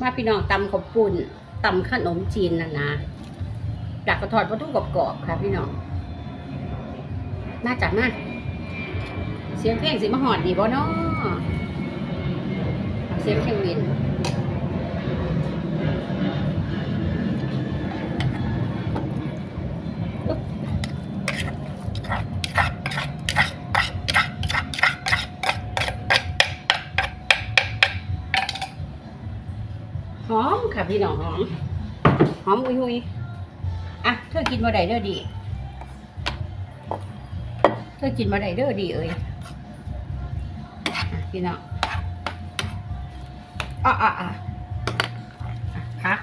มาพี่น้องตำข้าวปุ้นตำขนมจีนนะนะจากกระถอดกระถูกรอบๆค่ะพี่น้องน่าจัดมากเสียงเพลงสิมาหอดดีบ่เนาะเสียงเครื่องบิน หอมค่ะพี่น้องหอม หอมหุยหุยอะเธอกินมาได้เด้อดี เธอกินมาได้เด้อดีเอ้ยพี่น้องอะอะอะพัก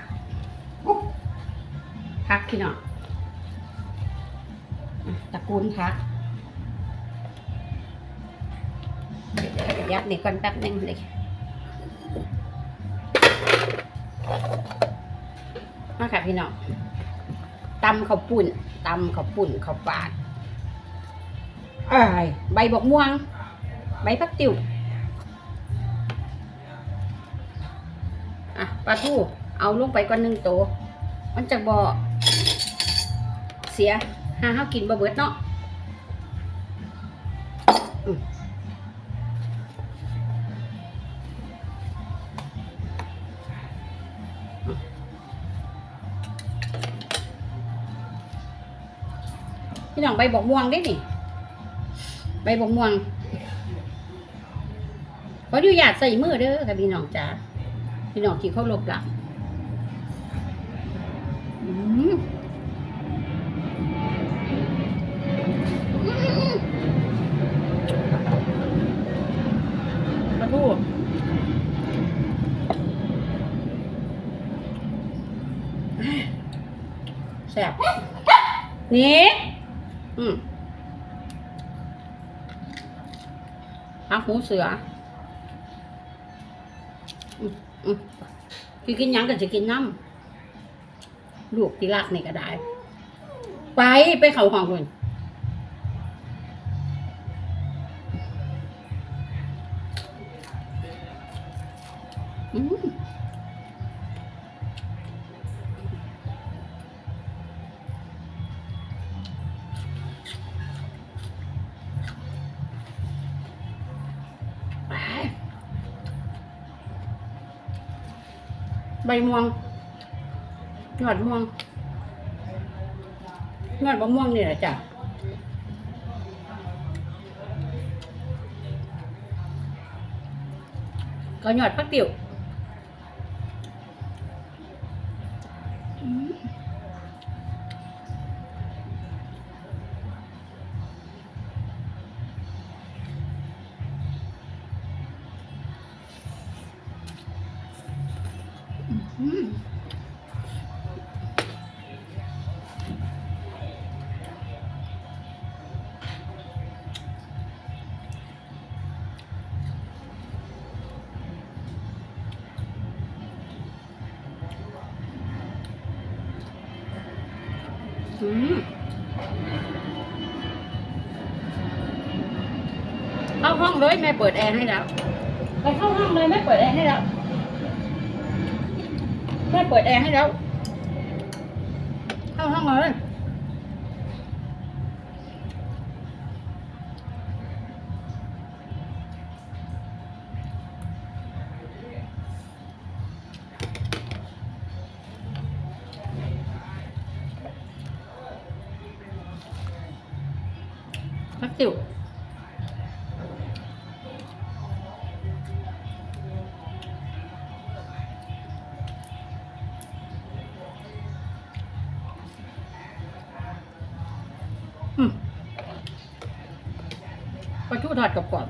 พักพี่น้องอะตระกูลพักเดี๋ยวยัดนี่ก่อนแป๊บหนึงเลย มาค่ะพี่น้องตำข้าวปุ่นตำข้าวปุ่นข้าวปาดเอ้ยใบบกม่วง ใบพักติ๋วอะปลาทูเอาลงไปก่อนหนึ่งโต มันจะบ่เสียหาเฮากินบ่เบิดเนาะ พี่น้องใบบกม่วงได้นี่ใบบกม่วงขออนุญาตใส่มือเด้อค่ะพี่น้องจ้าพี่น้องที่เขาลบหลักอืมปลาทูแซ่บนี่ อืมหักหูเสืออืมอืมคือกินยังก็จะกินน้ำลูกที่รักนี่ก็ได้ ไปไปเขาห้องคนอืม ใบม่วงยอดม่วงยอดมะม่วงนี่แหละจ้ะก็ยอดพักติ๋ว อืมเข้าห้องเลยแม่เปิดแอร์ให้แล้วไปเข้าห้องเลยแม่เปิดแอร์ให้แล้วแม่เปิดแอร์ให้แล้วเข้าห้องเลย ปลาทูทอดกรอบ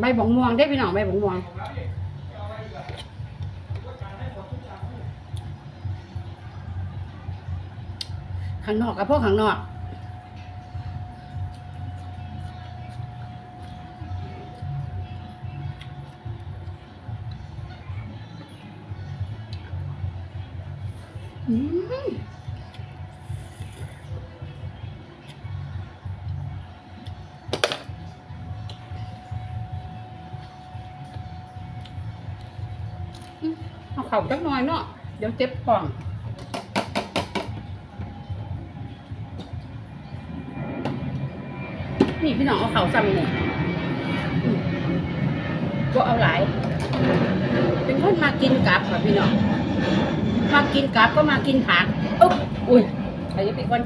ใบบงม่วงได้พี่น้องใบบงม่วงข้างนอกกับพวกข้างนอก ข่าจักหน่อยเนาะเดี๋ยวเจ็บท้องนี่พี่น้องเอาเขาซ้ำเนี่ยอืมก็เอาหลาย เป็นคนมากินกับค่ะพี่น้องมากินกับก็มากินผักอุ๊บอุ้ยใครจะเป็นคน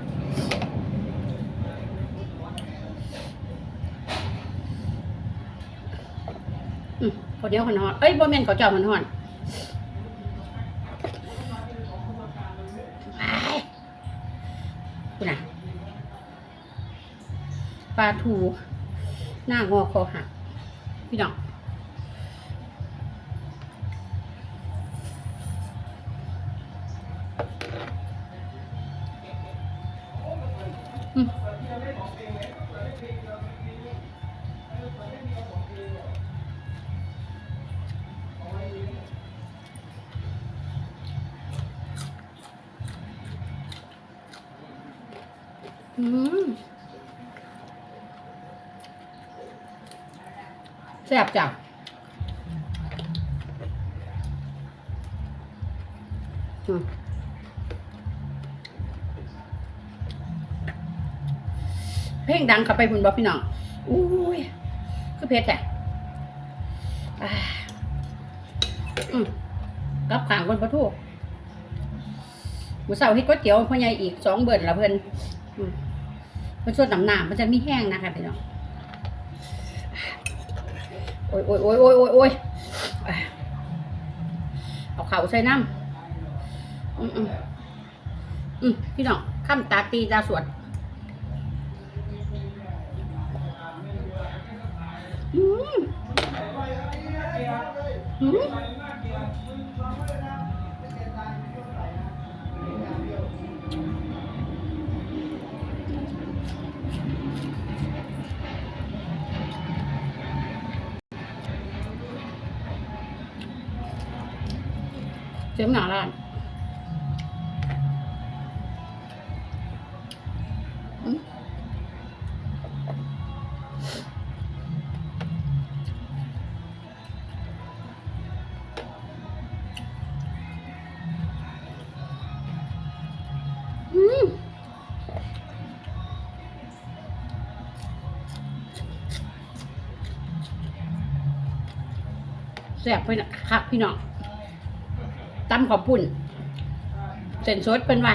อืมเขาเดียวหันหอนเอ้ยบ่แม่นเขาเจ้าหันหอน ปลาทูหน้างอคอหักพี่น้องอืม แซ่บจังเพลงดังเข้าไปคุณบอกพี่น้องอุ้ยคือเพชรแท้อ่าอืมกับขางคนประทูหมูเสาเฮ็ดก๋วยเตี๋ยวพ่อใหญ่อีกสองเบิร์ดละเพิ่นอืมเพิ่นส่วนน้ำหนามมันจะมีแห้งนะคะพี่น้อง โอ้ยโอ้ยโอ้ยโอ้ยโอ้ยโอ้ยเอาเข่าใส่น้ำอืมอืมอืมพี่น้องข้ามตาตีตาสวดอืมอืม เสียงหนาล้านแซ่บไปนะคักพี่น้อง ตำขอบปุ่นเส้นสดเป็นว่า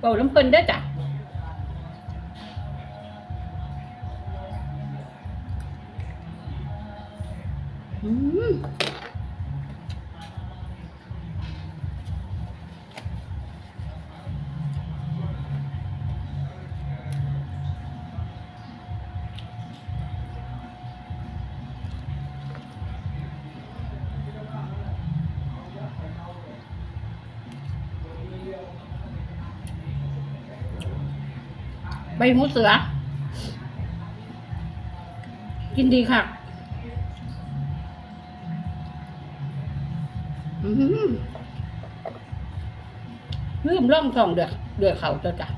เป่าน้ำเพิ่นเด้อจ้ะอืม บหูเสือ กินดีค่ะอืมลืมร่องทองเดือดเดือดเขาตัวจ้ะ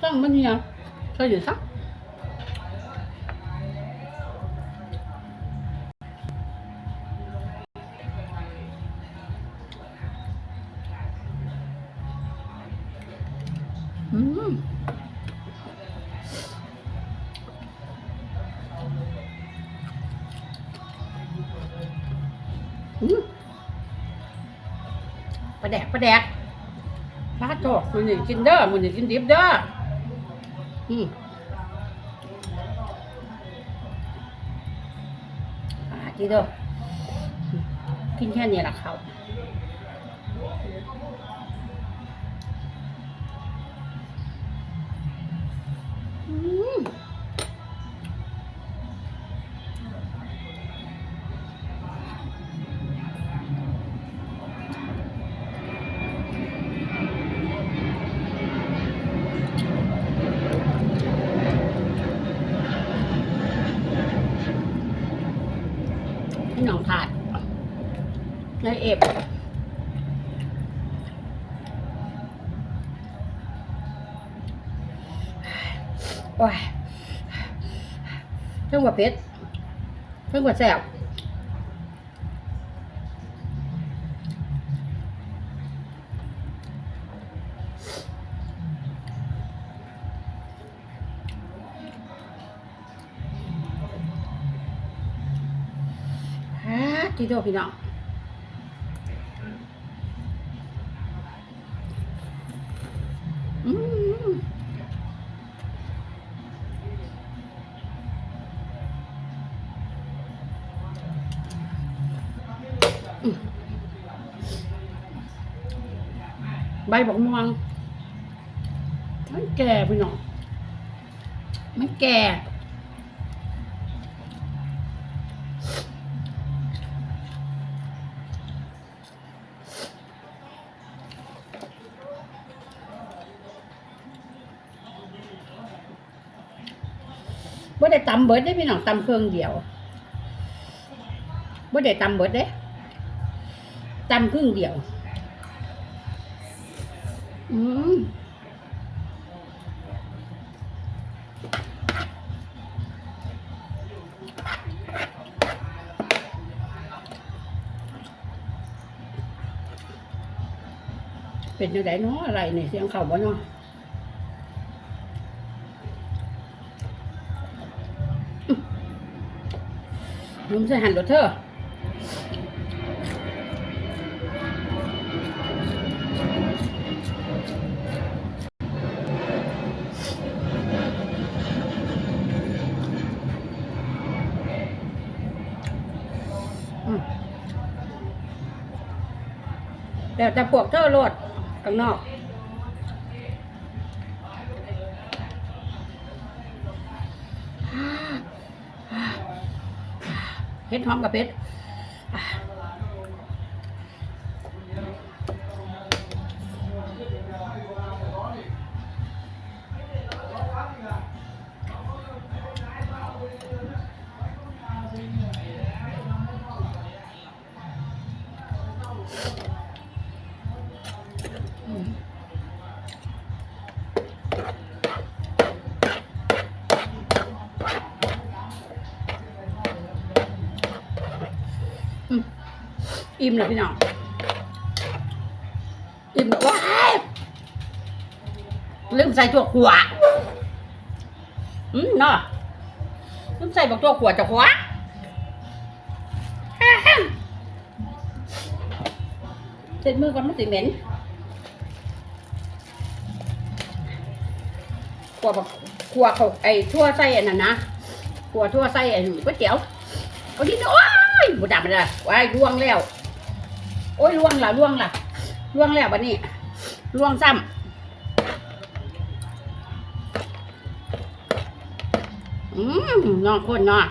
ซ่องมันเนี่ยใช่หรือซัก มันนี่กินเด้อมันนี่กินดิบเด้ออืมปลาจีเด้ออืมกินแค่นี้ละเขาอืม พี่น้องถาดในเอฟโอ้ยเรื่องว่าเพชรเรื่องว่าแซ่บ ฮะที่โตพี่น้องอืมใบบอกม่วงมันแก่พี่น้องมันแก่ ได้ตำเบิดได้พี่น้องตำเครื่องเดียวบ่ได้ตำเบิดเด้ตำครึ่งเดียว อืมเป็นยังไงเนาะอะไรเนี่ยเสียงเขาบ่เนาะ มนุ่มใส่หันรถเธอแต่แต่พวกเธอโลดข้างนอก เฮ็ดหอมกับเพชร อิ่มเลยพี่น้อง อิ่มแบบว้ายลืมใส่ตัวขวาอืมเนาะลืมใส่บอกตัวขวดจะขวาเช็ดมือก่อนมันสิเหม็นขวดบอกขวดเขาไอ้ทั่วไส้อันนั้นนะขวดทั่วไส้ไอ้ก๋วยเตี๋ยวเอาดิโอ้ยบุดามันละว้ายล่วงแล้ว โอ้ยล่วงละล่วงละล่วงแล้ววันนี้ล่วงซ้ำอืมนอกคนเนาะ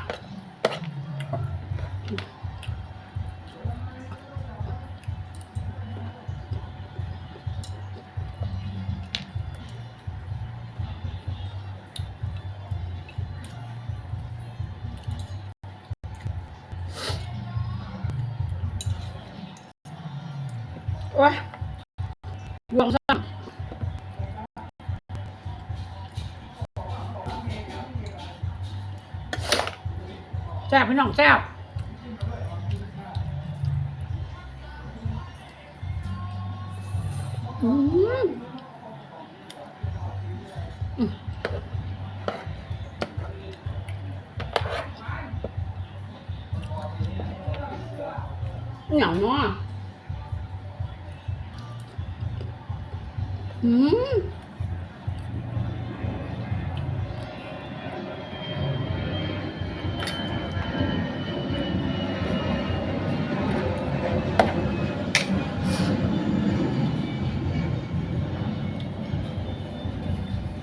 โอ้ยล่วงซ้ำแซ่บ อืม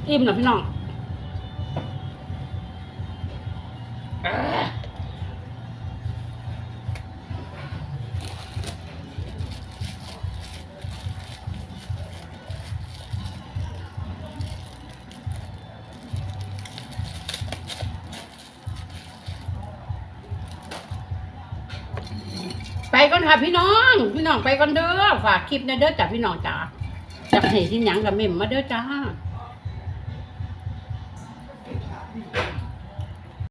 อิ่มเหรอพี่น้อง ค่ะพี่น้อง พี่น้องไปกันเด้อฝากคลิปนะเด้อจ้ะพี่น้องจ้าจากเหตุที่หยังกับเมมมาเด้อจ้า